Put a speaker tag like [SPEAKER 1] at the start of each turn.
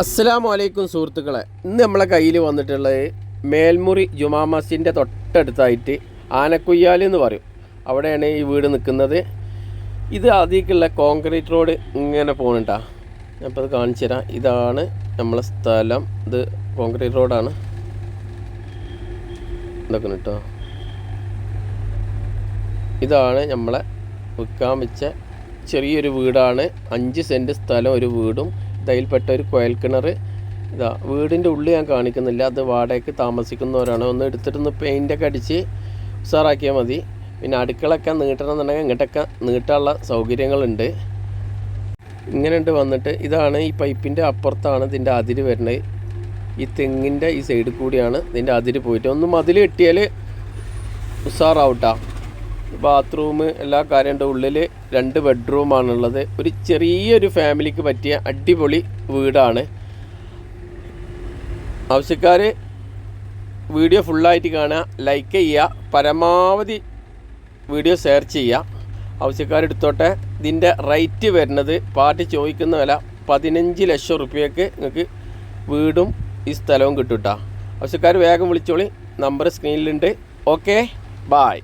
[SPEAKER 1] അസ്സലാമു അലൈക്കും സുഹൃത്തുക്കളെ. ഇന്ന് നമ്മളെ കയ്യിൽ വന്നിട്ടുള്ളത് മേൽമുറി ജുമാ മസ്ജിദിന്റെ തൊട്ടടുത്തായിട്ട് ആനക്കുയ്യാൽ എന്ന് പറയും. അവിടെയാണ് ഈ വീട് നിൽക്കുന്നത്. ഇത് ആദ്യക്കുള്ള കോൺക്രീറ്റ് റോഡ് ഇങ്ങനെ പോകുന്നുണ്ടാ ഞാനിപ്പോൾ അത് കാണിച്ചു തരാം. ഇതാണ് നമ്മളെ സ്ഥലം. ഇത് കോൺക്രീറ്റ് റോഡാണ്. ഇതൊക്കെ കേട്ടോ ഇതാണ് നമ്മളെ വിൽക്കാൻ വെച്ച ചെറിയൊരു വീടാണ്. അഞ്ച് സെന്റ് സ്ഥലം ഒരു വീടും. ഇതിൽപ്പെട്ട ഒരു കുഴൽക്കിണർ ഇതാ വീടിന്റെ ഉള്ളിൽ ഞാൻ കാണിക്കുന്നില്ല. അത് വാടകയ്ക്ക് താമസിക്കുന്നവരാണ്. ഒന്ന് എടുത്തിട്ടൊന്ന് പെയിന്റൊക്കെ അടിച്ച് ഉഷാറാക്കിയാൽ മതി. പിന്നെ അടുക്കളൊക്കെ നീട്ടണമെന്നുണ്ടെങ്കിൽ ഇങ്ങോട്ടൊക്കെ നീട്ടാനുള്ള സൗകര്യങ്ങളുണ്ട്. ഇങ്ങനെയുണ്ട് വന്നിട്ട് ഇതാണ് ഈ പൈപ്പിന്റെ അപ്പുറത്താണ് ഇതിന്റെ അതിര് വരുന്നത്. ഈ തെങ്ങിന്റെ ഈ സൈഡിൽ കൂടിയാണ് ഇതിന്റെ അതിര് പോയിട്ട് ഒന്ന് മതിൽ കെട്ടിയാൽ ഉഷാറാവട്ടാ ബാത്റൂം എല്ലാ കാര്യമുണ്ട് ഉള്ളിൽ രണ്ട് ബെഡ്റൂമാണുള്ളത് ഒരു ചെറിയൊരു ഫാമിലിക്ക് പറ്റിയ അടിപൊളി വീടാണ്. ആവശ്യക്കാർ വീഡിയോ ഫുള്ളായിട്ട് കാണുക ലൈക്ക് ചെയ്യുക പരമാവധി വീഡിയോ ഷെയർ ചെയ്യുക. ആവശ്യക്കാരെടുത്തോട്ടെ ഇതിന്റെ റേറ്റ് വരുന്നത് പാർട്ടി ചോദിക്കുന്ന വില പതിനഞ്ച് ലക്ഷം റുപ്യക്ക് നിങ്ങൾക്ക് വീടും ഈ സ്ഥലവും കിട്ടും കേട്ടോ ആവശ്യക്കാർ വേഗം വിളിച്ചോളി. നമ്പർ സ്ക്രീനിലുണ്ട് ഓക്കെ ബായ്